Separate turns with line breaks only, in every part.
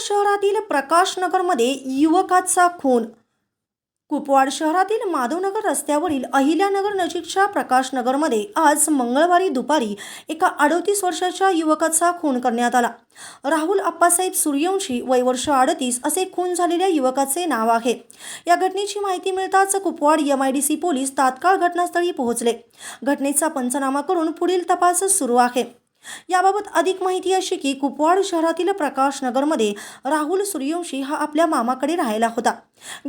शहरातील प्रकाशनगरमध्ये युवकाचा खून. कुपवाड शहरातील माधवनगर रस्त्यावरील अहिल्यानगर नजीकच्या प्रकाशनगरमध्ये आज मंगळवारी दुपारी एका अडतीस वर्षाच्या युवकाचा खून करण्यात आला. राहुल अप्पासाहेब सूर्यवंशी वय वर्ष अडतीस असे खून झालेल्या युवकाचे नाव आहे. या घटनेची माहिती मिळताच Kupwad M I D C police तात्काळ घटनास्थळी पोहोचले. घटनेचा पंचनामा करून पुढील तपास सुरू आहे. याबाबत अधिक माहिती अशी की कुपवाड शहरातील प्रकाशनगरमध्ये राहुल सूर्यवंशी हा आपल्या मामाकडे राहायला होता.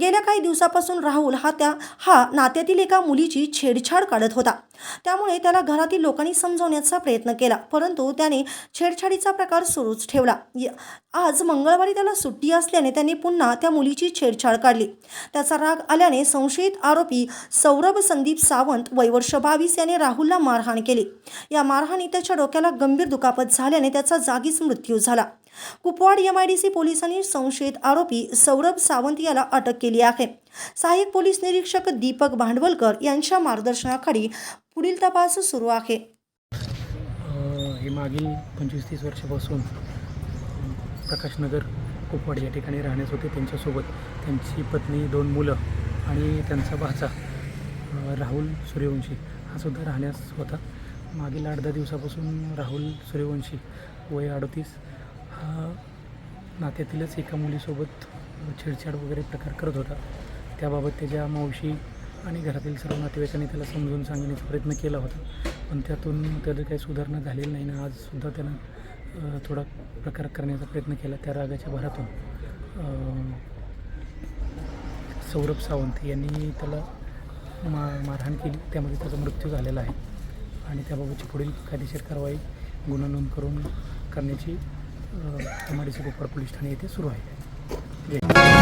गेल्या काही दिवसापासून राहुल हा त्या हा नात्यातील एका मुलीची छेडछाड काढत होता. त्यामुळे त्याला घरातील लोकांनी समजवण्याचा प्रयत्न केला परंतु त्याने छेडछाडीचा प्रकार सुरूच ठेवला. य- आज मंगळवारी त्याला सुट्टी असल्याने त्याने पुन्हा त्या मुलीची छेडछाड काढली. त्याचा राग आल्याने संशयित आरोपी सौरभ संदीप सावंत वयवर्ष बावीस याने राहुलला मारहाण केली. या मारहाणी त्याच्या डोक्याला गंभीर दुखापत झाल्याने त्याचा जागीच मृत्यू झाला. Kupwad M I D C पोलिसांनी संशयित आरोपी सौरभ सावंत याला अटक केली आहे. सहाय्यक पोलीस निरीक्षक दीपक भांडवलकर यांच्या मार्गदर्शनाखाली पुढील तपास सुरू आहे.
हे मागील पंचवीस तीस वर्षापासून प्रकाशनगर कुपवाड या ठिकाणी राहण्यास होते. त्यांच्यासोबत त्यांची पत्नी दोन मुलं आणि त्यांचा भाचा राहुल सूर्यवंशी हा सुद्धा राहण्यास होता. मागील आठ दहा दिवसापासून राहुल सूर्यवंशी वय अडतीस नात्यातीलच एका मुलीसोबत छेडछाड वगैरे प्रकार करत होता. त्याबाबत त्याच्या मावशी आणि घरातील सर्व नातेवाईकांनी त्याला समजून सांगण्याचा प्रयत्न केला होता. पण त्यातून त्याचं काही सुधारणा झालेली नाही ना आजसुद्धा त्यानं थोडा प्रकार करण्याचा प्रयत्न केला त्या रागाच्या भरातून. सौरभ सावंत यांनी त्याला मा मारहाण केली. त्यामध्ये त्याचा मृत्यू झालेला आहे. आणि त्याबाबतची पुढील कायदेशीर कारवाई गुन्हा नोंद करून करण्याची M I D C police Thane येथे सुरू आहे.